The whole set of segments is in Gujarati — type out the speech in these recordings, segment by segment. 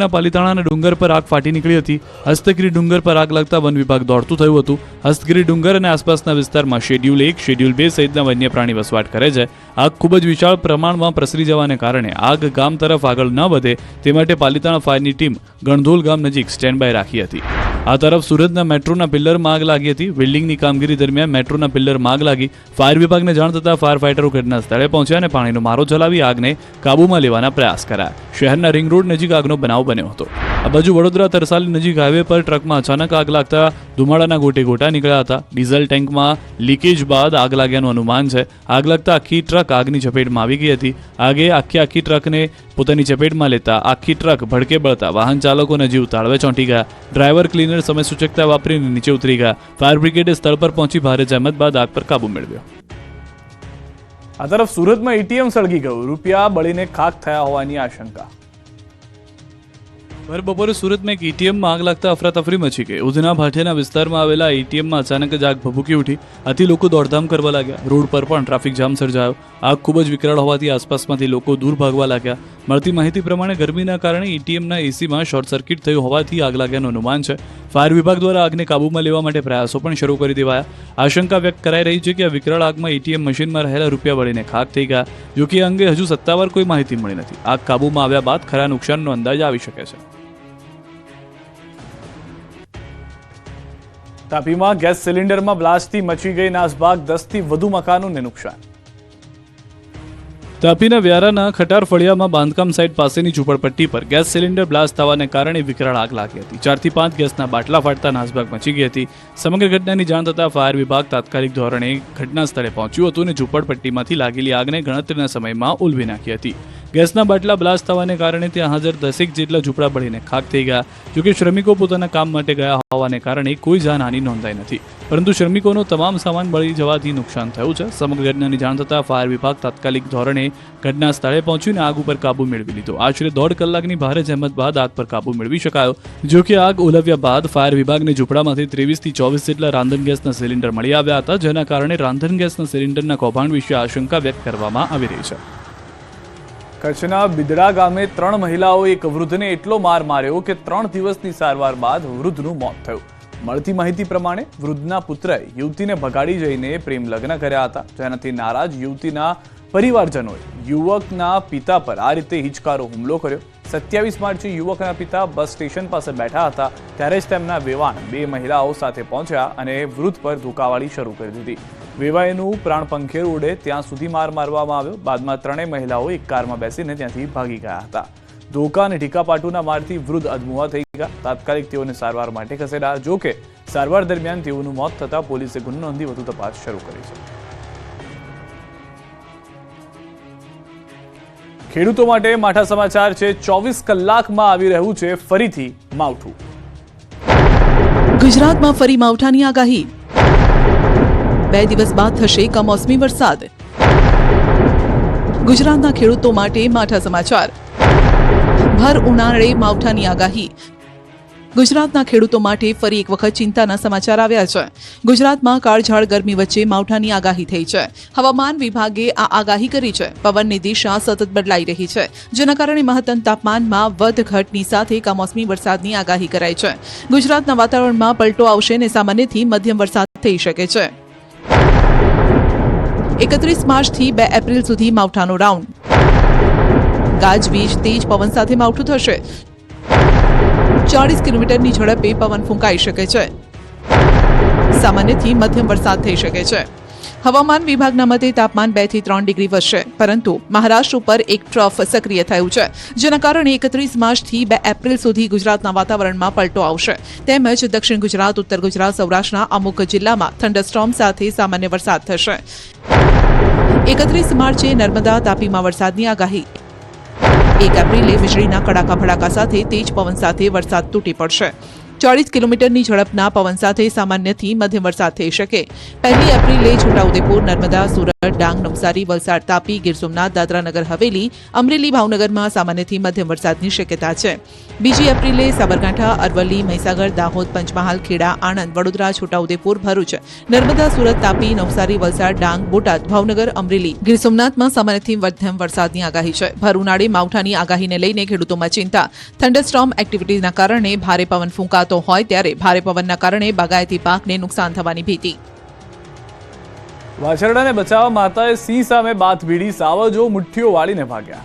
ના પાલિતાણાના ડુંગર પર આગ ફાટી નીકળી હતી. હસ્તગીરી ડુંગર પર આગ લાગતા વન વિભાગ દોડતું થયું હતું. હસ્તગીરી ડુંગર અને આસપાસના વિસ્તારમાં શેડ્યુલ એક, શેડ્યુલ બે સહિતના વન્ય પ્રાણી વસવાટ કરે છે. આગ ખૂબ જ વિશાળ પ્રમાણમાં પ્રસરી જવાને કારણે આગ ગામ તરફ આગળ ન વધે તે માટે પાલિતાણા ફાયરની ટીમ ગણધોલ ગામ નજીક સ્ટેન્ડ બાય રાખી હતી. આ તરફ સુરતના મેટ્રોના પિલ્લરમાં આગ લાગી હતી. બિલ્ડિંગની કામગીરી દરમિયાન મેટ્રોના પિલ્લરમાં આગ લાગી. ફાયર વિભાગને જાણ થતાં ફાયર ફાઇટરો ઘટના સ્થળે પહોંચ્યા અને પાણીનો મારો ચલાવી આગને કાબૂમાં લેવાના પ્રયાસ કર્યા. શહેરના રિંગ રોડ નજીક આગનો બનાવ બન્યો હતો. આ બાજુ વડોદરા તરસાલી નજીક હાઈવે પર ટ્રકમાં અચાનક આગ લાગતા ધુમાડાના ગોટે ગોટા નીકળ્યા હતા. ડીઝલ ટેન્કમાં લીકેજ બાદ આગ લાગ્યાનું અનુમાન છે. આગ લાગતા આખી ટ્રક આગની ચપેટમાં આવી ગઈ હતી. આગે આખી આખી ટ્રકને પોતાની ચપેટમાં લેતા આખી ટ્રક ભડકે બળતા વાહન ચાલકોના જીવ તાળવે ચોંટી ગયા. ડ્રાઈવર, ક્લીનર, સમય સૂચકતા વાપરીને નીચે ઉતરી ગયા. ફાયર બ્રિગેડે સ્થળ પર પહોંચી ભારે જહેમત બાદ આગ પર કાબુ મેળવ્યો. આ તરફ સુરતમાં એટીએમ સળગી ગયું. રૂપિયા બળીને ખાક થયા હોવાની આશંકા. ભર બપોરે સુરતમાં એક એટીએમમાં આગ લાગતા અફરાતફરી મચી ગઈ. ઉધના ભાઠેના વિસ્તારમાં આવેલા એટીએમમાં અચાનક જ આગ ભભૂકી ઉઠી. આથી લોકો દોડધામ કરવા લાગ્યા. રોડ પર પણ ટ્રાફિક જામ સર્જાયો. આગ ખૂબ જ વિકરાળ હોવાથી આસપાસમાંથી લોકો દૂર ભાગવા લાગ્યા. મળતી માહિતી પ્રમાણે ગરમીના કારણે એટીએમના એસીમાં શોર્ટ સર્કિટ થયું હોવાથી આગ લાગ્યાનું અનુમાન છે. ફાયર વિભાગ દ્વારા આગને કાબૂમાં લેવા માટે પ્રયાસો પણ શરૂ કરી દેવાયા. આશંકા વ્યક્ત કરાઈ રહી છે કે આ વિકરાળ આગમાં એટીએમ મશીનમાં રહેલા રૂપિયા વળીને ખાક થઈ ગયા જોકે અંગે હજુ સત્તાવાર કોઈ માહિતી મળી નથી. આગ કાબૂમાં આવ્યા બાદ ખરા નુકસાનનો અંદાજ આવી શકે છે. તાપીમાં ગેસ સિલિન્ડરમાં બ્લાસ્ટથી મચી ગઈ નાસભાગ દસથી વધુ મકાનોને નુકસાન. તાપીના વ્યારાના ખટાર ફળિયામાં બાંધકામ સાઇટ પાસેની ઝૂંપડપટ્ટી પર ગેસ સિલિન્ડર બ્લાસ્ટ થવાને કારણે વિકરાળ આગ લાગી હતી. ચારથી પાંચ ગેસના બાટલા ફાટતા નાસભાગ મચી ગઈ હતી. સમગ્ર ઘટનાની જાણ થતાં ફાયર વિભાગ તાત્કાલિક ધોરણે ઘટના સ્થળે પહોંચ્યું હતું અને ઝૂંપડપટ્ટીમાંથી લાગેલી આગને ગણતરીના સમયમાં ઉલવી નાખી હતી. ગેસના બાટલા બ્લાસ્ટ થવાને કારણે ત્યાં હાજર દસેક જેટલા ઝૂંપડા બળીને ખાક થઈ ગયા, જોકે શ્રમિકો પોતાના કામ માટે ગયા હોવાને કારણે કોઈ જાનહાની નોંધાઈ નથી. પરંતુ શ્રમિકોનો તમામ સામાન બળી જવાથી નુકસાન થયું છે. સમગ્ર ઘટનાની જાણ થતાં ફાયર વિભાગ તાત્કાલિક ધોરણે ઘટના સ્થળે પહોંચીને આગ ઉપર કાબુ મેળવી લીધો. આશરે દોઢ કલાકની ભારે જહેમત બાદ આગ પર કાબુ મેળવી શકાયો. જો કે આગ ઓલવ્યા બાદ ફાયર વિભાગને ઝૂંપડામાંથી ત્રેવીસથી ચોવીસ જેટલા રાંધણ ગેસના સિલિન્ડર મળી આવ્યા હતા, જેના કારણે રાંધણ ગેસના સિલિન્ડરના કૌભાંડ વિશે આશંકા વ્યક્ત કરવામાં આવી રહી છે. કચ્છના બિદડા ગામે ત્રણ મહિલાઓએ એક વૃદ્ધને એટલો માર માર્યો કે ત્રણ દિવસની સારવાર બાદ વૃદ્ધનું મોત થયું. મળતી માહિતી પ્રમાણે વૃદ્ધના પુત્રએ યુવતીને ભગાડી જઈને પ્રેમ લગ્ન કર્યા હતા. જેનાથી નારાજ યુવતીના પરિવારજનોએ યુવકના પિતા પર આ રીતે હિચકારો હુમલો કર્યો. સત્યાવીસ માર્ચે યુવકના પિતા બસ સ્ટેશન પાસે બેઠા હતા, ત્યારે જ તેમના વેવાણ બે મહિલાઓ સાથે પહોંચ્યા અને વૃદ્ધ પર ધોકાવાળી શરૂ કરી દીધી. વેવાઈનું પ્રાણ પંખેર ઉડે ત્યાં સુધી માર મારવામાં આવ્યો. બાદમાં ત્રણેય મહિલાઓ એક કારમાં બેસીને ત્યાંથી ભાગી ગયા હતા. ધોકા અને ઢીકાપાટુના મારથી વૃદ્ધ અધમુઆ થઈ ગયા તાત્કાલિક તેઓને સારવાર માટે ખસેડ્યા જોકે સારવાર દરમિયાન તેઓનું મોત થતાં પોલીસે ગુનો નોંધી વધુ તપાસ શરૂ કરી છે. ખેડૂતો માટે માઠા સમાચાર છે, ચોવીસ કલાકમાં આવી રહ્યું છે ફરીથી માવઠું. ગુજરાતમાં ફરી માવઠાની આગાહી. બે દિવસ બાદ થશે કમોસમી વરસાદ. ગુજરાતના ખેડૂતો માટે માઠા સમાચાર. ભર ઉનાળે માવઠાની આગાહી. ગુજરાતના ખેડૂતો માટે ફરી એક વખત ચિંતાના સમાચાર આવ્યા છે. ગુજરાતમાં કાળઝાળ ગરમી વચ્ચે માવઠાની આગાહી થઈ છે. હવામાન વિભાગે આ આગાહી કરી છે. પવનની દિશા સતત બદલાઈ રહી છે. જેના કારણે મહત્તમ તાપમાનમાં વધ ઘટની સાથે કમોસમી વરસાદની આગાહી કરાઈ છે. ગુજરાતના વાતાવરણમાં પલટો આવશે અને સામાન્યથી મધ્યમ વરસાદ થઈ શકે છે. એકત્રીસ માર્ચથી બે એપ્રિલ સુધી માવઠાનો રાઉન્ડ. ગાજવીજ, તેજ પવન સાથે માવઠું થશે. ચાળીસ કિલોમીટરની ઝડપે પવન ફૂંકાઈ શકે છે. સામાન્યથી મધ્યમ વરસાદ થઈ શકે છે. હવામાન વિભાગના મતે તાપમાન બેથી ત્રણ ડિગ્રી વધશે, પરંતુ મહારાષ્ટ્ર ઉપર એક ટ્રફ સક્રિય થયું છે, જેના કારણે એકત્રીસ માર્ચથી બે એપ્રિલ સુધી ગુજરાતના વાતાવરણમાં પલટો આવશે. તેમજ દક્ષિણ ગુજરાત, ઉત્તર ગુજરાત, સૌરાષ્ટ્રના અમુક જિલ્લામાં થંડરસ્ટોર્મ સાથે સામાન્ય વરસાદ થશે. એકત્રીસ માર્ચે નર્મદા તાપીમાં વરસાદની આગાહી એક એપ્રિલે વીજળીના કડાકા ભડાકા સાથે તેજ પવન સાથે વરસાદ તૂટી પડશે. ચાળીસ કિલોમીટરની ઝડપના પવન સાથે સામાન્યથી મધ્યમ વરસાદ થઈ શકે. પહેલી એપ્રિલે છોટાઉદેપુર, નર્મદા, સુરત ડાંગ, નવસારી, વલસાડ, તાપી, ગીર સોમનાથ દાદરાનગર હવેલી, અમરેલી, ભાવનગરમાં સામાન્યથી મધ્યમ વરસાદની શક્યતા છે. બીજી એપ્રિલે સાબરકાંઠા, અરવલ્લી, મહીસાગર, દાહોદ, પંચમહાલ, ખેડા, આણંદ, વડોદરા, છોટાઉદેપુર, ભરૂચ, નર્મદા, સુરત, તાપી, નવસારી, વલસાડ, ડાંગ, બોટાદ, ભાવનગર, અમરેલી ગીર સોમનાથમાં સામાન્યથી મધ્યમ વરસાદની આગાહી છે. ભર ઉનાળે માવઠાની આગાહીને લઈને ખેડૂતોમાં ચિંતા. થંડરસ્ટોર્મ એક્ટિવિટીના કારણે ભારે પવન ફૂંકાતો હોય ત્યારે ભારે પવનના કારણે બાગાયતી પાકને નુકસાન થવાની ભીતિ. વાછરડાને બચાવવા માતાએ સિંહ સામે બાથ ભીડી સાવજો, મુઠ્ઠીઓ વાળીને ભાગ્યા.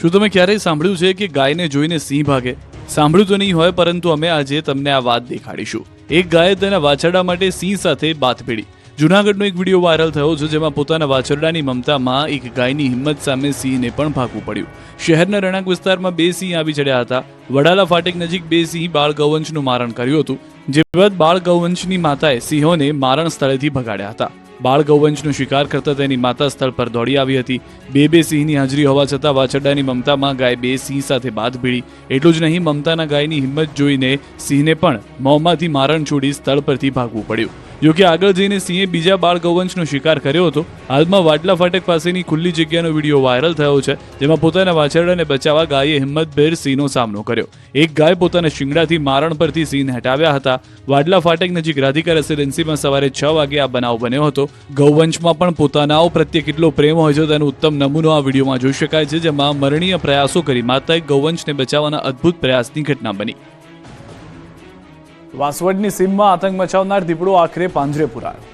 શું તમે ક્યારેય સાંભળ્યું છે કે ગાયને જોઈને સિંહ ભાગે? સાંભળ્યું તો નહીં હોય, પરંતુ અમે આજે તમને આ વાત દેખાડીશું. એક ગાયે તેના વાછરડા માટે સિંહ સાથે બાત ભેડી જુનાગઢનો એક વીડિયો વાયરલ થયો છે જેમાં પોતાના વાછરડાની મમતામાં એક ગાયની હિંમત સામે સિંહને પણ ભાગવું પડ્યું. શહેરના રહેણાંક વિસ્તારમાં બે સિંહ આવી ચડ્યા હતા. વડાલા ફાટેક નજીક બે સિંહ બાળ ગૌવંશનું મારણ કર્યું હતું. જે બાદ બાળ ગૌવંશની માતાએ સિંહોને મારણ સ્થળેથી ભગાડ્યા હતા. બાળ ગૌવંશનો શિકાર કરતા તેની માતા સ્થળ પર દોડી આવી હતી. બે બે સિંહની હાજરી હોવા છતાં વાછરડાની મમતામાં ગાય બે સિંહ સાથે બાદ ભીડી. એટલું જ નહીં, મમતાના ગાયની હિંમત જોઈને સિંહને પણ મોંમાંથી મારણ છોડી સ્થળ પરથી ભાગવું પડ્યું. જોકે આગળ જઈને સિંહે બીજા બાળ ગૌવંશનો શિકાર કર્યો હતો. હાલમાં વાટલા ફાટક પાસેની ખુલ્લી જગ્યાનો વીડિયો વાયરલ થયો છે, જેમાં પોતાના વાછરડાને બચાવવા ગાયે હિંમતભેર સિંહનો સામનો કર્યો. એક ગાય પોતાના શિંગડાથી મારણ પરથી સિંહને હટાવ્યા હતા. વાડલા ફાટક નજીક રાધિકા રેસિડેન્સીમાં સવારે છ વાગે આ બનાવ બન્યો હતો. ગૌવંશમાં પણ પોતાનાઓ પ્રત્યે કેટલો પ્રેમ હોય છે તેનો ઉત્તમ નમૂનો આ વિડીયોમાં જોઈ શકાય છે, જેમાં મરણીય પ્રયાસો કરી માતાએ ગૌવંશને બચાવવાના અદ્ભુત પ્રયાસની ઘટના બની. વાસવડની સીમમાં આતંક મચાવનાર દીપડો આખરે પાંજરે પુરાયો.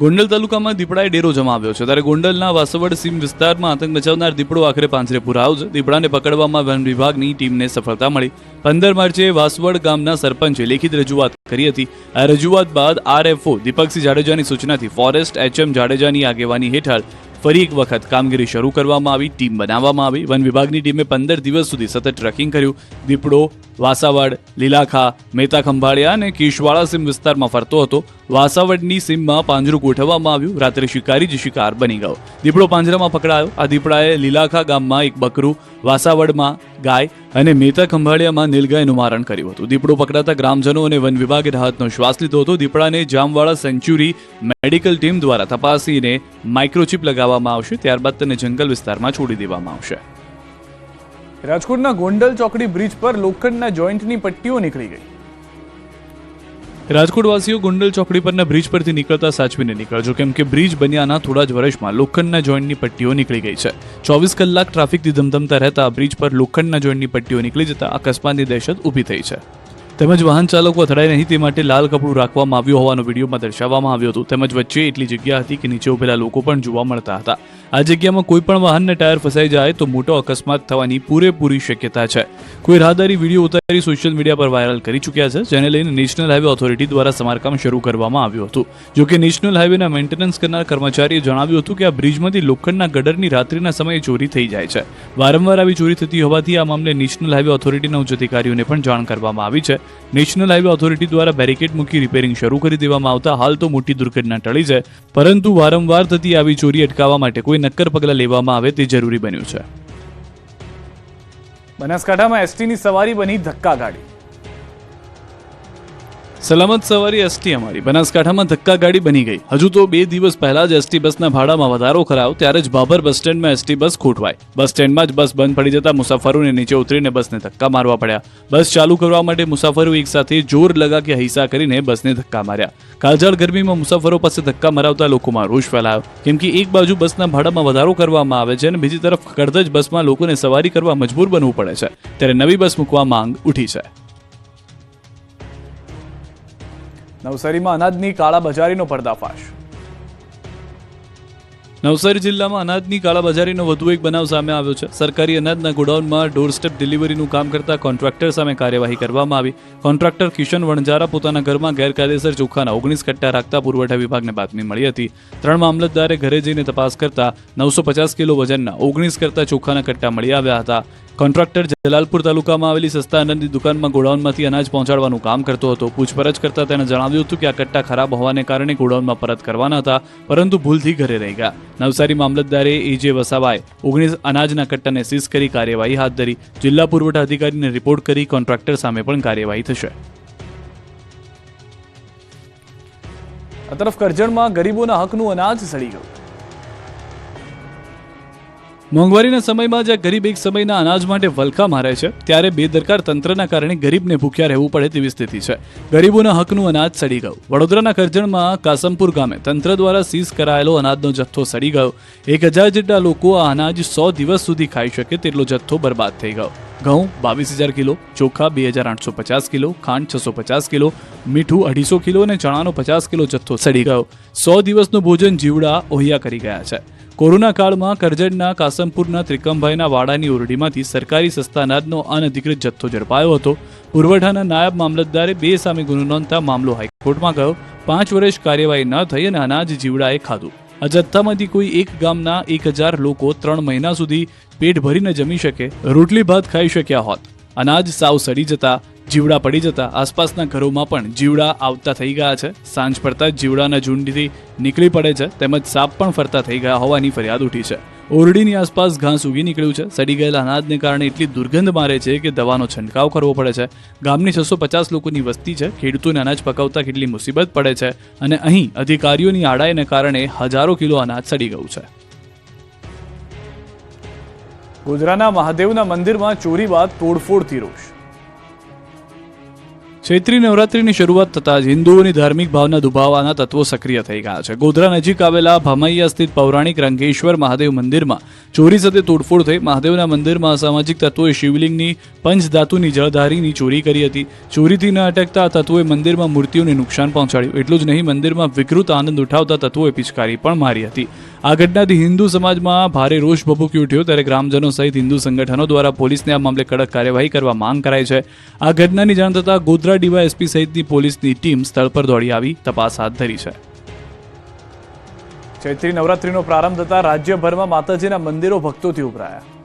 ગોંડલ તાલુકામાં દીપડાએ ડેરો જમાવ્યો છે. ત્યારે ગોંડલના વાસવડ સીમ વિસ્તારમાં આતંક મચાવનાર દીપડો આખરે પાંજરે પુરાયો છે. દીપડાને પકડવામાં વન વિભાગની ટીમને સફળતા મળી. પંદર માર્ચે વાસવડ ગામના સરપંચે લેખિત રજૂઆત કરી હતી. આ રજૂઆત બાદ આરએફઓ દીપકસિંહ જાડેજાની સૂચનાથી ફોરેસ્ટ એચએમ જાડેજાની આગેવાની હેઠળ ફરી એક વખત કામગીરી શરૂ કરવામાં આવી, ટીમ બનાવવામાં આવી. વન વિભાગની ટીમે પંદર દિવસ સુધી સતત ટ્રેકિંગ કર્યું. દીપડો વાસાવડ, લીલાખા, મહેતા ખંભાળિયા અને કેશવાળા સીમ વિસ્તારમાં ફરતો હતો. વાસાવડની સીમમાં પાંજરું ગોઠવવામાં આવ્યું. રાત્રે શિકારી જ શિકાર બની ગયો. દીપડો પાંજરામાં પકડાયો. આ દીપડાએ લીલાખા ગામમાં એક બકરું, વાસાવડમાં ગાય અને મેતા ખંભાળિયામાં નીલગાયનું મારણ કર્યું હતું. દીપડો પકડાતા ગ્રામજનો અને વન વિભાગે રાહતનો શ્વાસ લીધો હતો. દીપડાને જામવાળા સેન્ચ્યુરી મેડિકલ ટીમ દ્વારા તપાસીને માઇક્રોચિપ લગાવવામાં આવશે. ત્યારબાદ તેને જંગલ વિસ્તારમાં છોડી દેવામાં આવશે. રાજકોટના ગોંડલ ચોકડી બ્રિજ પર લોખંડના જોઈન્ટની પટ્ટીઓ નીકળી ગઈ. રાજકોટવાસીઓ ગોંડલ ચોકડી પરના બ્રિજ પરથી નીકળતા સાચવીને નીકળજો કેમ કે બ્રિજ બન્યાના થોડા જ વર્ષમાં લોખંડના જોઈન્ટની પટ્ટીઓ નીકળી ગઈ છે. ચોવીસ કલાક ટ્રાફિકથી ધમધમતા રહેતા બ્રિજ પર લોખંડના જોઈન્ટની પટ્ટીઓ નીકળી જતા અકસ્માતની દહેશત ઊભી થઈ છે. તેમજ વાહન ચાલકો અથડાય નહીં તે માટે લાલ કપડું રાખવામાં આવ્યું હોવાનું વિડીયોમાં દર્શાવવામાં આવ્યું હતું. તેમજ વચ્ચે એટલી જગ્યા હતી કે નીચે ઉભેલા લોકો પણ જોવા મળતા હતા. આ જગ્યામાં કોઈ પણ વાહનના ટાયર ફસાઈ જાય તો મોટો અકસ્માત થવાની પૂરેપૂરી શક્યતા છે. કોઈ રાહદારી વીડિયો ઉતારી સોશિયલ મીડિયા પર વાયરલ કરી ચૂક્યા છે, જેને લઈને નેશનલ હાઈવે ઓથોરિટી દ્વારા સમારકામ શરૂ કરવામાં આવ્યું હતું. જો કે નેશનલ હાઈવેના મેન્ટેનન્સ કરનાર કર્મચારીએ જણાવ્યું હતું કે આ બ્રિજમાંથી લોખંડના ગડરની રાત્રિના સમયે ચોરી થઈ જાય છે. વારંવાર આવી ચોરી થતી હોવાથી આ મામલે નેશનલ હાઈવે ઓથોરિટીના ઉચ્ચ અધિકારીઓને પણ જાણ કરવામાં આવી છે. નેશનલ હાઈવે ઓથોરિટી દ્વારા બેરિકેડ મૂકી રિપેરિંગ શરૂ કરી દેવામાં આવતા હાલ તો મોટી દુર્ઘટના ટળી છે, પરંતુ વારંવાર થતી આવી ચોરી અટકાવવા માટે કોઈ નક્કર પગલાં લેવામાં આવે તે જરૂરી બન્યું છે. બનાસકાંઠામાં એસટીની સવારી બની ધક્કા ગાડી. સલામત સવારી એસટી અમારી. બનાસકાંઠામાં ધક્કા ગાડી બની ગઈ. હજુ તો બે દિવસ પહેલા જ એસટી બસના ભાડામાં વધારો કરાયો, ત્યારે જ બાબર બસ સ્ટેન્ડમાં એસટી બસ ખોટવાય બસ સ્ટેન્ડમાં જ બસ બંધ પડી જતા મુસાફરોને નીચે ઉતરીને બસને ધક્કા મારવા પડ્યા. બસ ચાલુ કરવા માટે મુસાફરો એક સાથે જોર લગા કે હૈસા કરીને બસને ધક્કા માર્યા. કાળઝાળ ગરમીમાં મુસાફરો પાસે ધક્કા મરાવતા લોકોમાં રોષ ફેલાયો. કેમ કે એક બાજુ બસના ભાડામાં વધારો કરવામાં આવે છે અને બીજી તરફ કડધજ બસમાં લોકોને સવારી કરવા મજબૂર બનવું પડે છે. ત્યારે નવી બસ મૂકવા માંગ ઉઠી છે. નવસારીમાં અનાજની કાળાબજારીનો પર્દાફાશ. નવસારી જિલ્લામાં અનાજની કાળાબજારીનો વધુ એક બનાવ સામે આવ્યો છે. સરકારી અનાજના ગોડાઉનમાં ડોર સ્ટેપ ડિલિવરીનું કામ કરતા કોન્ટ્રાક્ટર સામે કાર્યવાહી કરવામાં આવી. કોન્ટ્રાક્ટર કિશન વણજારા પોતાના ઘરમાં ગેરકાયદેસર ચોખાના ઓગણીસ કટ્ટા રાખતા પુરવઠા વિભાગને બાતમી મળી હતી. ત્રણ મામલતદારે ઘરે જઈને તપાસ કરતા નવસો પચાસ કિલો વજનના ઓગણીસ કરતા ચોખાના કટ્ટા મળી આવ્યા હતા. કોન્ટ્રાક્ટર જલાલપુર તાલુકામાં આવેલી સસ્તા અનાજની દુકાનમાં ગોડાઉનમાંથી અનાજ પહોંચાડવાનું કામ કરતો હતો. પૂછપરછ કરતા તેણે જણાવ્યું હતું કે આ કટ્ટા ખરાબ હોવાને કારણે ગોડાઉનમાં પરત કરવાના હતા, પરંતુ ભૂલથી ઘરે રહી ગયા. નવસારી મામલતદારે એજે વસાવાએ ઓગણીસ અનાજના કટ્ટાને સીઝ કરી કાર્યવાહી હાથ ધરી. જિલ્લા પુરવઠા અધિકારીને રિપોર્ટ કરી કોન્ટ્રાક્ટર સામે પણ કાર્યવાહી થશે. આ તરફ કરજણમાં ગરીબોના હકનું અનાજ સડી ગયું. મોંઘવારીના સમયમાં જ્યાં ગરીબ એક સમયના અનાજ માટે વલખા મારે છે, ત્યારે બેદરકાર તંત્રના કારણે ગરીબને ભૂખ્યા રહેવું પડે તેવી સ્થિતિ છે. ગરીબોના હકનું અનાજ સડી ગયું. વડોદરાના કરજણમાં કાસમપુર ગામે તંત્ર દ્વારા સીઝ કરાયેલો અનાજનો જથ્થો સડી ગયો. એક હજાર જેટલા લોકો આ અનાજ સો દિવસ સુધી ખાઈ શકે તેટલો જથ્થો બરબાદ થઈ ગયો. ઘઉં બાવીસ હજાર કિલો, ચોખા બે હજાર આઠસો પચાસ કિલો, ખાંડ છસો પચાસ કિલો, મીઠું અઢીસો કિલો અને ચણાનો પચાસ કિલો જથ્થો સડી ગયો. સો દિવસનું ભોજન જીવડા ઓહિયા કરી ગયા છે. કોરોના કાળમાં કરજણના કાસમપુરના ત્રિકમભાઈના વાડાની ઓરડીમાંથી સરકારી સસ્તા અનાજનો અનધિકૃત જથ્થો ઝડપાયો હતો. પુરવઠાના નાયબ મામલતદારે બે સામે ગુનો નોંધતા મામલો હાઈકોર્ટમાં ગયો. પાંચ વર્ષ કાર્યવાહી ન થઈ અને અનાજ જીવડાએ ખાધું. આ જથ્થામાંથી કોઈ એક ગામના એક હજાર લોકો ત્રણ મહિના સુધી પેટ ભરીને જમી શકે, રોટલી ભાત ખાઈ શક્યા હોત. અનાજ સાવ સડી જતા, જીવડા પડી જતા, આસપાસના ઘરોમાં પણ જીવડા આવતા થઈ ગયા છે. સાંજ પડતા જીવડાના ઝુંડથી નીકળી પડે છે, તેમજ સાપ પણ ફરતા થઈ ગયા હોવાની ફરિયાદ ઉઠી છે. ઓરડીની આસપાસ ઘાસ ઉગી નીકળ્યું છે. સડી ગયેલા અનાજને કારણે એટલી દુર્ગંધ મારે છે કે દવાનો છંટકાવ કરવો પડે છે. ગામની છસો પચાસ લોકોની વસ્તી છે. ખેડૂતોને અનાજ પકાવતા કેટલી મુસીબત પડે છે અને અહીં અધિકારીઓની આડાઈને કારણે હજારો કિલો અનાજ સડી ગયું છે. ગોધરાના મહાદેવના મંદિરમાં ચોરી બાદ તોડફોડથી રોષ ચૈત્રી નવરાત્રીની શરૂઆત થતાં જ હિન્દુઓની ધાર્મિક ભાવના દુભાવવાના તત્વો સક્રિય થઈ ગયા છે. ગોધરા નજીક આવેલા ભમૈયા સ્થિત પૌરાણિક રંગેશ્વર મહાદેવ મંદિરમાં ચોરી સાથે તોડફોડ થઈ મહાદેવના મંદિરમાં અસામાજિક તત્વોએ શિવલિંગની પંચધાતુની જળધારીની ચોરી કરી હતી. ચોરીથી ન અટકતા તત્વોએ મંદિરમાં મૂર્તિઓને નુકસાન પહોંચાડ્યું. એટલું જ નહીં, મંદિરમાં વિકૃત આનંદ ઉઠાવતા તત્વોએ પિચકારી પણ મારી હતી. આ ઘટનાથી હિન્દુ સમાજમાં ભારે રોષ ભભૂકી ઉઠ્યો ત્યારે ગ્રામજનો સહિત હિન્દુ સંગઠનો દ્વારા પોલીસને આ મામલે કડક કાર્યવાહી કરવા માંગ કરાઈ છે. આ ઘટનાની જાણ થતાં ગોધરા ડીવાયએસપી સહિતની પોલીસની ટીમ સ્થળ પર દોડી આવી, તપાસ હાથ ધરી છે. ચૈત્રી નવરાત્રીનો પ્રારંભ થતાં રાજ્યભરમાં માતાજીના મંદિરો ભક્તોથી ઉભરાયા.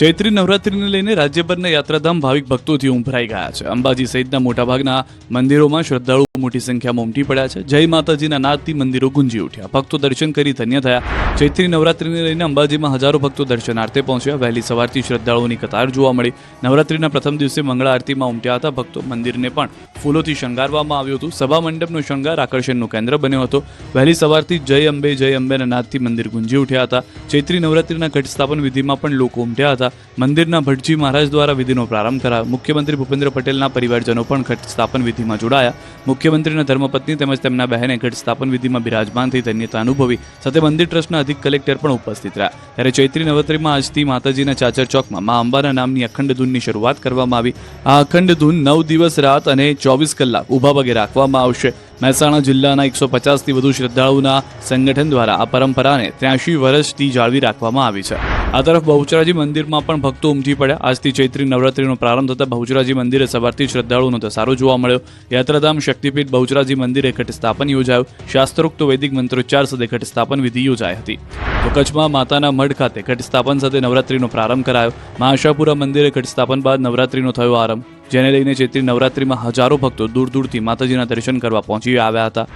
ચૈત્રી નવરાત્રીને લઈને રાજ્યભરના યાત્રાધામ ભાવિક ભક્તોથી ઉંભરાઈ ગયા છે. અંબાજી સહિતના મોટાભાગના મંદિરોમાં શ્રદ્ધાળુઓ મોટી સંખ્યામાં ઉમટી પડ્યા છે. જય માતાજીના નાદથી મંદિરો ગુંજી ઉઠ્યા. ભક્તો દર્શન કરી ધન્ય થયા. ચૈત્રી નવરાત્રીને લઈને અંબાજીમાં હજારો ભક્તો દર્શનાર્થે પહોંચ્યા. વહેલી સવારથી શ્રદ્ધાળુઓની કતાર જોવા મળી. નવરાત્રીના પ્રથમ દિવસે મંગળા આરતીમાં ઉમટ્યા હતા. ભક્તો મંદિરને પણ ફૂલોથી શણગારવામાં આવ્યું હતું. સભા મંડપનો શણગાર આકર્ષણનું કેન્દ્ર બન્યો હતો. વહેલી સવારથી જય અંબે, જય અંબેના નાદથી મંદિર ગુંજી ઉઠ્યા હતા. ચૈત્રી નવરાત્રીના ઘટ સ્થાપન વિધિમાં પણ લોકો ઉમટ્યા હતા. મંદિરના ભટજી મહારાજ દ્વારા વિધિનો પ્રારંભ કરાયો. મુખ્યમંત્રી ભૂપેન્દ્ર પટેલના પરિવારજનો પણ ઘટ સ્થાપન વિધિમાં જોડાયા. મુખ્યમંત્રીના ધર્મપત્ની તેમજ તેમના બહેને ઘટ સ્થાપન વિધિમાં બિરાજમાન થઈ ધન્યતા અનુભવી. સાથે મંદિર ટ્રસ્ટના અધિક કલેક્ટર પણ ઉપસ્થિત રહ્યા. ત્યારે ચૈત્રી નવરાત્રીમાં આજથી માતાજીના ચાચર ચોકમાં મા અંબાના નામની અખંડ ધૂનની શરૂઆત કરવામાં આવી. આ અખંડ ધૂન નવ દિવસ રાત અને ચોવીસ કલાક ઊભા પગે રાખવામાં આવશે. મહેસાણા જિલ્લાના એકસો પચાસથી વધુ શ્રદ્ધાળુઓના સંગઠન દ્વારા આ પરંપરાને ત્યાંશી વર્ષથી જાળવી રાખવામાં આવી છે. આ તરફ બહુચરાજી મંદિરમાં પણ ભક્તો ઉમટી પડ્યા. આજથી ચૈત્રી નવરાત્રીનો પ્રારંભ થતાં બહુચરાજી મંદિરે સવારથી શ્રદ્ધાળુઓનો ધસારો જોવા મળ્યો. યાત્રાધામ શક્તિપીઠ બહુચરાજી મંદિરે ઘટ સ્થાપન યોજાયું. શાસ્ત્રોક્ત વૈદિક મંત્રોચ્ચાર સાથે ઘટ સ્થાપન વિધિ યોજાઈ હતી. તો કચ્છમાં માતાના મઢ ખાતે ઘટ સ્થાપન સાથે નવરાત્રીનો પ્રારંભ કરાયો. મહાશાપુરા મંદિરે ઘટ સ્થાપન બાદ નવરાત્રીનો થયો આરંભ. જેને લઈને ચૈત્રી નવરાત્રીમાં હજારો ભક્તો દૂર દૂરથી માતાજીના દર્શન કરવા પહોંચી આવ્યા હતા.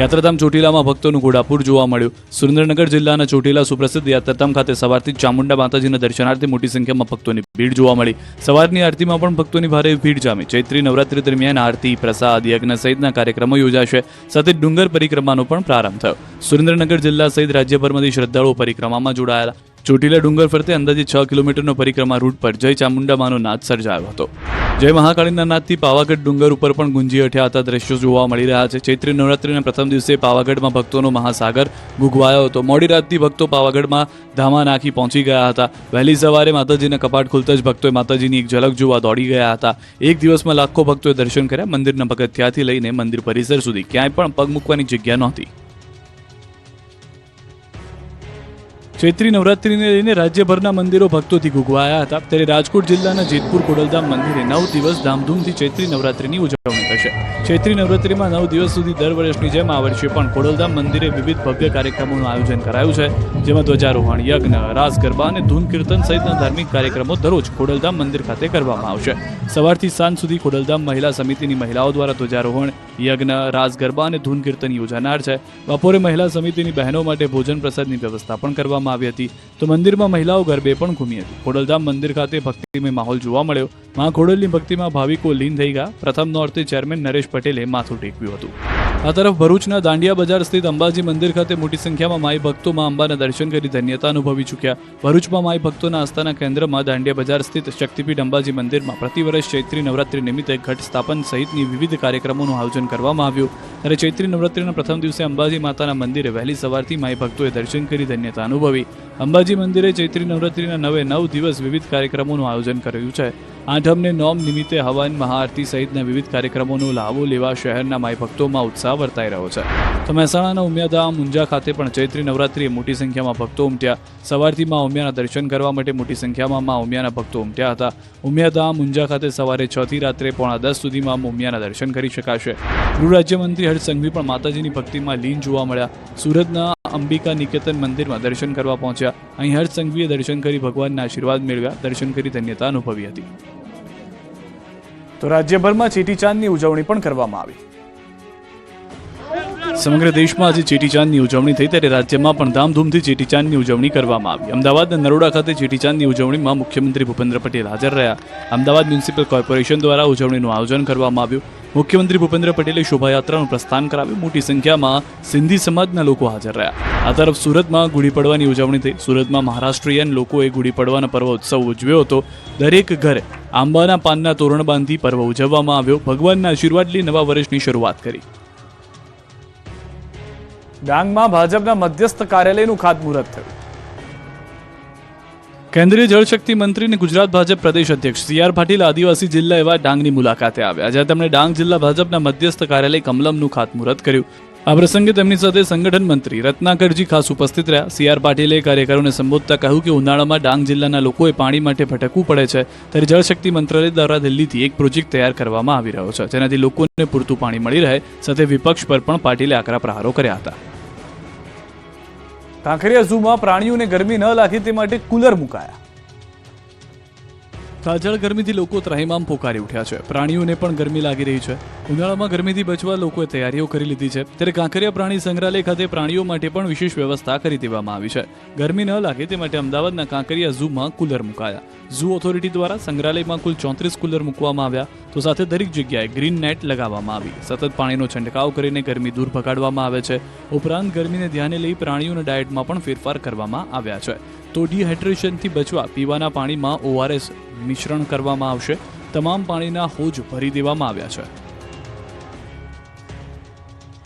યાત્રાધામ ચોટીલામાં ભક્તોનું ઘોડાપુર જોવા મળ્યું. સુરેન્દ્રનગર જિલ્લાના ચોટીલા સુપ્રસિદ્ધ યાત્રાધામ ખાતે સવારથી ચામુંડા માતાજીના દર્શનાર્થે મોટી સંખ્યામાં ભક્તોની ભીડ જોવા મળી. સવારની આરતીમાં પણ ભક્તોની ભારે ભીડ જામી. ચૈત્રી નવરાત્રી દરમિયાન આરતી, પ્રસાદ, યજ્ઞ સહિતના કાર્યક્રમો યોજાશે. સાથે ડુંગર પરિક્રમાનો પણ પ્રારંભ થયો. સુરેન્દ્રનગર જિલ્લા સહિત રાજ્યભરમાંથી શ્રદ્ધાળુઓ પરિક્રમામાં જોડાયેલા. ચોટીલા ડુંગર ફરતે અંદાજે છ કિલોમીટરનો પરિક્રમા રૂટ પર જય ચામુંડામાનો નાદ સર્જાયો હતો. જય મહાકાળીના નાદથી પાવાગઢ ડુંગર ઉપર પણ ગુંજી ઉઠ્યા હતા દ્રશ્યો જોવા મળી રહ્યા છે. ચૈત્રી નવરાત્રીના પ્રથમ દિવસે પાવાગઢમાં ભક્તોનો મહાસાગર ગુગવાયો હતો. મોડી રાતથી ભક્તો પાવાગઢમાં ધામા નાખી પહોંચી ગયા હતા. વહેલી સવારે માતાજીના કપાટ ખુલતા જ ભક્તોએ માતાજીની એક ઝલક જોવા દોડી ગયા હતા. એક દિવસમાં લાખો ભક્તોએ દર્શન કર્યા. મંદિરના પગથિયાથી લઈને મંદિર પરિસર સુધી ક્યાંય પણ પગ મૂકવાની જગ્યા નહોતી. ચૈત્રી નવરાત્રીને લઈને રાજ્યભરના મંદિરો ભક્તોથી ગુગવાયા હતા. ત્યારે રાજકોટ જિલ્લાના જેતપુર, કોડલધામ મંદિરે નવ દિવસ ધામધૂમથી ચૈત્રી નવરાત્રીની ઉજવણી થશે ચૈત્રી નવરાત્રીમાં નવ દિવસ સુધી દર વર્ષની જેમ આ વર્ષે પણ ખોડલધામ મંદિરે વિવિધ ભવ્ય કાર્યક્રમોનું આયોજન કરાયું છે. જેમાં ધ્વજારોહણ, યજ્ઞ, રાસ, ગરબા અને ધૂન કીર્તન સહિતના ધાર્મિક કાર્યક્રમો દરરોજ ખોડલધામ મંદિર ખાતે કરવામાં આવશે. સવારથી સાંજ સુધી ખોડલધામ મહિલા સમિતિની મહિલાઓ દ્વારા ધ્વજારોહણ, યજ્ઞ, રાસ, ગરબા અને ધૂન કીર્તન યોજાનાર છે. બપોરે મહિલા સમિતિની બહેનો માટે ભોજન પ્રસાદની વ્યવસ્થા પણ કરવામાં આવી હતી. તો મંદિરમાં મહિલાઓ ગરબે પણ ઘૂમી હતી. ખોડલધામ મંદિર ખાતે ભક્તિમય માહોલ જોવા મળ્યો. મા ખોડલની ભક્તિમાં ભાવિકો લીન થઈ ગયા. પ્રથમ નોર્તે ચેરમેન નરેશ પટેલે માથું ટેકવ્યું હતું. આ તરફ ભરૂચના દાંડિયા બજાર સ્થિત અંબાજી મંદિર ખાતે મોટી સંખ્યામાં માઈ ભક્તો અંબાના દર્શન કરી ધન્યતા અનુભવી ચૂક્યા. ભરૂચમાં માઈ ભક્તોના આસ્થાના કેન્દ્રમાં દાંડિયા બજાર સ્થિત શક્તિપીઠ અંબાજી મંદિરમાં પ્રતિવર્ષ ચૈત્રી નવરાત્રી નિમિત્તે ઘટ સ્થાપન સહિતની વિવિધ કાર્યક્રમોનું આયોજન કરવામાં આવ્યું. ત્યારે ચૈત્રી નવરાત્રીના પ્રથમ દિવસે અંબાજી માતાના મંદિરે વહેલી સવારથી માઈ ભક્તોએ દર્શન કરી ધન્યતા અનુભવી. અંબાજી મંદિરે ચૈત્રી નવરાત્રીના નવે નવ દિવસ વિવિધ કાર્યક્રમોનું આયોજન કર્યું છે. આઠમને નોમ નિમિત્તે હવન મહાઆરતી સહિતના વિવિધ કાર્યક્રમોનો લાભો લેવા શહેરના માઈ ભક્તોમાં ઉત્સાહ વર્તાઈ રહ્યો છે. તો મહેસાણાના ઉમિયાધામ ઊંઝા ખાતે પણ ચૈત્રી નવરાત્રીએ મોટી સંખ્યામાં ભક્તો ઉમટ્યા. સવારથી માં ઉમિયાના દર્શન કરવા માટે મોટી સંખ્યામાં માં ઉમિયાના ભક્તો ઉમટ્યા હતા. ઉમિયાધામ ઊંઝા ખાતે સવારે છ થી રાત્રે પોણા દસ સુધીમાં ઉમિયાના દર્શન કરી શકાશે. ગૃહ રાજ્યમંત્રી હર્ષ સંઘવી પણ માતાજીની ભક્તિમાં લીન જોવા મળ્યા. સુરતના અંબિકા નિકેતન મંદિરમાં દર્શન કરવા પહોંચ્યા. અહીં હર્ષ સંઘવીએ દર્શન કરી ભગવાનના આશીર્વાદ મેળવ્યા. દર્શન કરી ધન્યતા અનુભવી હતી. તો રાજ્યભરમાં ચેટીચાંદની ઉજવણી પણ કરવામાં આવી. સમગ્ર દેશમાં આજે ચેટીચાંદની ઉજવણી થઈ ત્યારે રાજ્યમાં પણ ધામધૂમથી ચેટીચાંદની ઉજવણી કરવામાં આવી. અમદાવાદના નરોડા ખાતે ચેટીચાંદની ઉજવણીમાં મુખ્યમંત્રી ભૂપેન્દ્ર પટેલ હાજર રહ્યા. અમદાવાદ મ્યુનિસિપલ કોર્પોરેશન દ્વારા ઉજવણીનું આયોજન કરવામાં આવ્યું. મુખ્યમંત્રી ભૂપેન્દ્ર પટેલે શોભાયાત્રાનું પ્રસ્થાન કરાવ્યું. મોટી સંખ્યામાં સિંધી સમાજના લોકો હાજર રહ્યા. આ તરફ સુરતમાં ગુડી પડવાની ઉજવણી થઈ. સુરતમાં મહારાષ્ટ્રીયન લોકોએ ગુડી પડવાના પર્વ ઉત્સવ ઉજવ્યો હતો. દરેક ઘરે આંબાના પાનના તોરણ બાંધી પર્વ ઉજવવામાં આવ્યો. ભગવાનના આશીર્વાદ લઈ નવા વર્ષની શરૂઆત કરી. ડાંગમાં ભાજપના મધ્યસ્થ કાર્યાલયનું ખાતમુહૂર્ત થયું. કેન્દ્રીય જળશક્તિ મંત્રી અને ગુજરાત ભાજપ પ્રદેશ અધ્યક્ષ સી આર પાટીલ આદિવાસી જિલ્લા એવા ડાંગની મુલાકાતે આવ્યા, જ્યાં તેમણે ડાંગ જિલ્લા ભાજપના મધ્યસ્થ કાર્યાલય કમલમનું ખાતમુહૂર્ત કર્યું. આ પ્રસંગે તેમની સાથે સંગઠન મંત્રી રત્નાકરજી ખાસ ઉપસ્થિત રહ્યા. સી આર પાટીલે કાર્યકરોને સંબોધતા કહ્યું કે ઉનાળામાં ડાંગ જિલ્લાના લોકોએ પાણી માટે ભટકવું પડે છે, ત્યારે જળશક્તિ મંત્રાલય દ્વારા દિલ્હીથી એક પ્રોજેક્ટ તૈયાર કરવામાં આવી રહ્યો છે, જેનાથી લોકોને પૂરતું પાણી મળી રહે, સાથે વિપક્ષ પર પણ પાટીલે આકરા પ્રહારો કર્યા હતા. કાંકરિયા ઝૂમાં પ્રાણીઓને ગરમી ન લાગે તે માટે કુલર મુકાયા. કાજળ ગરમીથી લોકો ત્રાહિમામ પોકારી ઉઠ્યા છે. પ્રાણીઓને પણ ગરમી લાગી રહી છે. ઉનાળામાં ગરમીથી બચવા લોકોએ તૈયારીઓ કરી લીધી છે. ત્યારે કાંકરિયા પ્રાણી સંગ્રહાલય ખાતે પ્રાણીઓ માટે પણ વિશેષ વ્યવસ્થા કરી દેવામાં આવી છે. ગરમી ન લાગે તે માટે અમદાવાદના કાંકરિયા ઝૂમાં કુલર મુકાયા. ઝૂ ઓથોરિટી દ્વારા સંગ્રહાલયમાં કુલ ચોત્રીસ કુલર મૂકવામાં આવ્યા. તો સાથે દરેક જગ્યાએ ગ્રીન નેટ લગાવવામાં આવી. સતત પાણીનો છંટકાવ કરીને ગરમી દૂર ભગાડવામાં આવે છે. ઉપરાંત ગરમીને ધ્યાને લઈ પ્રાણીઓના ડાયટમાં પણ ફેરફાર કરવામાં આવ્યા છે. તો ડિહાઇડ્રેશનથી બચવા પીવાના પાણીમાં ઓઆરએસ મિશ્રણ કરવામાં આવશે. તમામ પાણીના હોજ ભરી દેવામાં આવ્યા છે.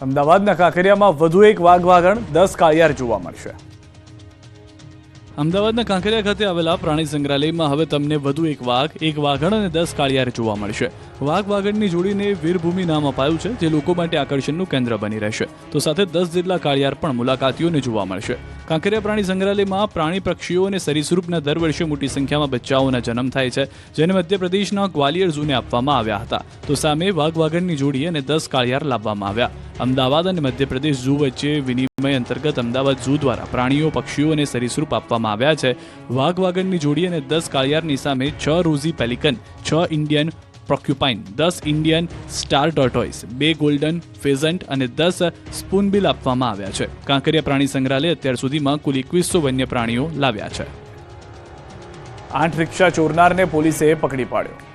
અમદાવાદના કાંકરિયામાં વધુ એક વાઘ વાઘણ દસ કાળિયાર જોવા મળશે. અમદાવાદના કાંકરિયા ખાતે આવેલા પ્રાણી સંગ્રહાલયમાં હવે તમને વધુ એક વાઘ, એક વાઘણ અને દસ કાળિયાર જોવા મળશે. વાઘ વાઘણની જોડીને વીરભૂમિ નામ અપાયું છે, જે લોકો માટે આકર્ષણનું કેન્દ્ર બની રહેશે. તો સાથે દસ જેટલા કાળિયાર પણ મુલાકાતીઓને જોવા મળશે. કાંકરિયા પ્રાણી સંગ્રહાલયમાં પ્રાણી પક્ષીઓ અને સરીસૃપના દર વર્ષે મોટી સંખ્યામાં બચ્ચાઓના જન્મ થાય છે, જેને મધ્યપ્રદેશના ગ્વાલિયર ઝૂને આપવામાં આવ્યા હતા. તો સામે વાઘ વાઘણની જોડી અને દસ કાળિયાર લાવવામાં આવ્યા. અમદાવાદ અને મધ્યપ્રદેશ ઝૂ વચ્ચે વિનિમય અંતર્ગત અમદાવાદ ઝૂ દ્વારા પ્રાણીઓ, પક્ષીઓ અને સરીસૃપ આપવામાં આવ્યા છે. વાઘ વાઘણની જોડી અને દસ કાળિયારની સામે છ રોઝી પેલિકન, છ ઇન્ડિયન પ્રોક્યુપાઇન, દસ ઇન્ડિયન સ્ટાર ટોર્ટોઇસ, બે ગોલ્ડન ફેઝન્ટ અને દસ સ્પૂનબિલ આપવામાં આવ્યા છે. કાંકરિયા પ્રાણી સંગ્રહાલય અત્યાર સુધીમાં કુલ એકવીસો વન્ય પ્રાણીઓ લાવ્યા છે. આઠ રિક્ષા ચોરનારને પોલીસે પકડી પાડ્યો.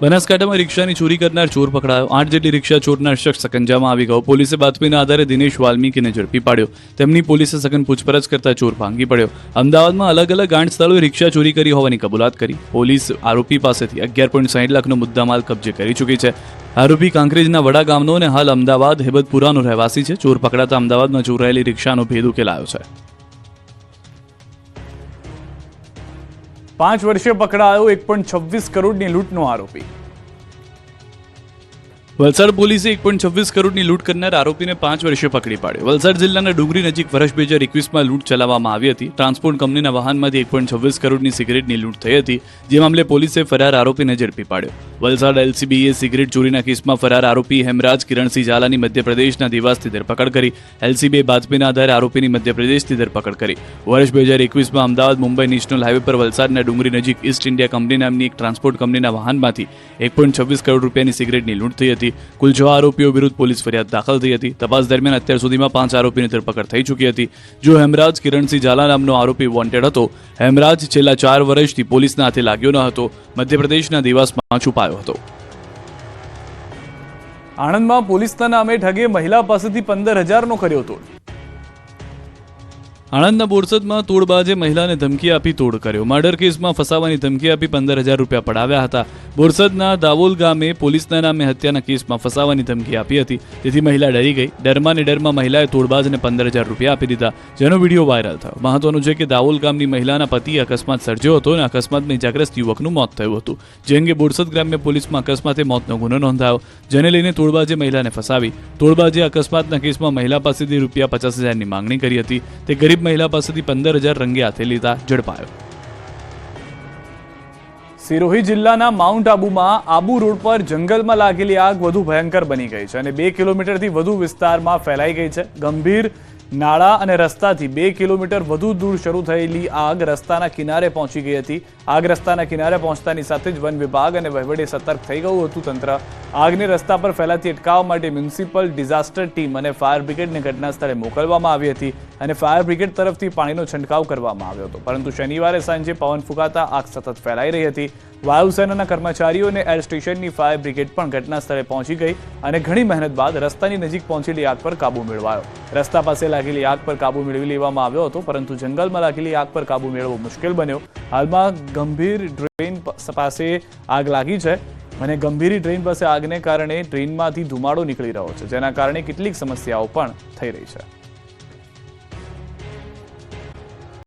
બનાસકાંઠામાં રિક્ષાની ચોરી કરનાર ચોર પકડાયો. આઠ જેટલી રિક્ષા ચોરના શખ્સ સકંજામાં આવી ગયો. પોલીસે બાતમીના આધારે દિનેશ વાલ્મીકીને ઝડપી પાડ્યો. તેમની પોલીસે સઘન પૂછપરછ કરતા ચોર ભાંગી પડ્યો. અમદાવાદમાં અલગ અલગ આઠ સ્થળોએ રિક્ષા ચોરી કરી હોવાની કબૂલાત કરી. પોલીસ આરોપી પાસેથી અગિયાર પોઈન્ટ સાઠ લાખનો મુદ્દામાલ કબજે કરી ચૂકી છે. આરોપી કાંકરેજના વડા ગામનો અને હાલ અમદાવાદ, હેબતપુરાનો રહેવાસી છે. ચોર પકડાતા અમદાવાદમાં ચોરાયેલી રિક્ષાનો ભેદ ઉકેલાયો છે. પાંચ વર્ષે પકડાયો એક પોઈન્ટ છવ્વીસ કરોડની લૂંટનો આરોપી. વલસાડ પોલીસે એક પોઈન્ટ છવ્વીસ કરોડની લૂંટ કરનાર આરોપીને પાંચ વર્ષે પકડી પાડ્યો. વલસાડ જિલ્લાના ડુંગરી નજીક વર્ષ બે હજાર એકવીસમાં લૂંટ ચલાવવામાં આવી હતી. ટ્રાન્સપોર્ટ કંપનીના વાહનમાંથી એક પોઈન્ટ છવ્વીસ કરોડની સિગરેટની લૂંટ થઈ હતી, જે મામલે પોલીસે ફરાર આરોપીને ઝડપી પાડ્યો. વલસાડ એલસીબીએ સિગરેટ ચોરીના કેસમાં ફરાર આરોપી હેમરાજ કિરણસિંહ ઝાલાની મધ્યપ્રદેશના દેવાસથી ધરપકડ કરી. એલસીબીએ બાતમીના આધારે આરોપીની મધ્યપ્રદેશથી ધરપકડ કરી. વર્ષ બે હજાર એકવીસમાં અમદાવાદ, મુંબઈ નેશનલ હાઈવે પર વલસાડના ડુંગરી નજીક ઈસ્ટ ઇન્ડિયા કંપની નામની એક ટ્રાન્સપોર્ટ કંપનીના વાહનમાંથી એક પોઈન્ટ છવ્વીસ કરોડ રૂપિયાની સિગરેટની લૂંટ થઈ હતી. કુલ છ આરોપીઓ વિરુદ્ધ પોલીસ ફરિયાદ દાખલ થઈ હતી. તપાસ દરમિયાન અત્યાર સુધીમાં પાંચ આરોપીની ધરપકડ થઈ ચૂકી હતી. જો હેમરાજ કિરણસિંહ ઝાલા નામનો આરોપી વોન્ટેડ હતો, હેમરાજ છેલ્લા ચાર વર્ષથી પોલીસના હાથે લાગ્યો ન હતો. મધ્યપ્રદેશના દેવાસમાં છુપાયો હતો. આણંદમાં પોલીસના નામે ઠગે મહિલા પાસેથી પંદર હજારનો કર્યો તોડ. આણંદના બોરસદમાં તોડબાજે મહિલાને ધમકી આપી તોડ કર્યો. મર્ડર કેસમાં ફસાવાની ધમકી આપી પંદર હજાર રૂપિયા પડાવ્યા હતા. બોરસદના દાવોલ ગામે પોલીસના નામે હત્યાના કેસમાં ફસાવાની ધમકી આપી હતી. તેથી મહિલા ડરી ગઈ. ડરમાં ને ડરમાં મહિલાએ તોડબાજને પંદર હજાર રૂપિયા આપી દીધા, જેનો વીડિયો વાયરલ થયો. મહત્વનું છે કે દાવોલ ગામની મહિલાના પતિ અકસ્માત સર્જ્યો હતો અને અકસ્માતમાં ઇજાગ્રસ્ત યુવકનું મોત થયું હતું. જે અંગે બોરસદ ગ્રામ્ય પોલીસમાં અકસ્માતે મોતનો ગુનો નોંધાયો, જેને લઈને તોડબાજે મહિલાને ફસાવી, તોડબાજે અકસ્માતના કેસમાં મહિલા પાસેથી રૂપિયા પચાસ હજારની માંગણી કરી હતી. તે ગરીબ મહિલા પાસેથી પંદર હજાર રંગે હાથે લીધા ઝડપાયો. સિરોહી જિલ્લાના માઉન્ટ આબુમાં આબુ રોડ પર જંગલમાં લાગેલી આગ વધુ ભયંકર બની ગઈ છે અને બે કિલોમીટરથી વધુ વિસ્તારમાં ફેલાઈ ગઈ છે. ગંભીર નાળા અને રસ્તાથી બે કિલોમીટર વધુ દૂર શરૂ થયેલી આગ રસ્તાના કિનારે પહોંચી ગઈ હતી. આગ રસ્તાના કિનારે પહોંચતાની સાથે જ વન વિભાગ અને વહીવટી સતર્ક થઈ ગયું હતું. તંત્ર આગને રસ્તા પર ફેલાતી અટકાવવા માટે મ્યુનિસિપલ ડિઝાસ્ટર ટીમ અને ફાયર બ્રિગેડને ઘટના સ્થળે મોકલવામાં આવી હતી અને ફાયર બ્રિગેડ તરફથી પાણીનો છંટકાવ કરવામાં આવ્યો હતો. પરંતુ શનિવારે સાંજે પવન ફૂંકાતા આગ સતત ફેલાઈ રહી હતી. વાયુસેનાના કર્મચારીઓ અને એર સ્ટેશનની ફાયર બ્રિગેડ પણ ઘટના સ્થળે પહોંચી ગઈ અને ઘણી મહેનત બાદ રસ્તાની નજીક પહોંચેલી આગ પર કાબુ મેળવાયો. રસ્તા પાસે લાગેલી આગ પર કાબુ મેળવી લેવામાં આવ્યો હતો, પરંતુ જંગલમાં લાગેલી આગ પર કાબુ મેળવવો મુશ્કેલ બન્યો. હાલમાં ગંભીર ડ્રેન પાસે આગ લાગી છે. અને ગંભીર ટ્રેન પાસે આગને કારણે ટ્રેનમાંથી ધુમાડો નીકળી રહ્યો છે, જેના કારણે કેટલીક સમસ્યાઓ પણ થઈ રહી છે.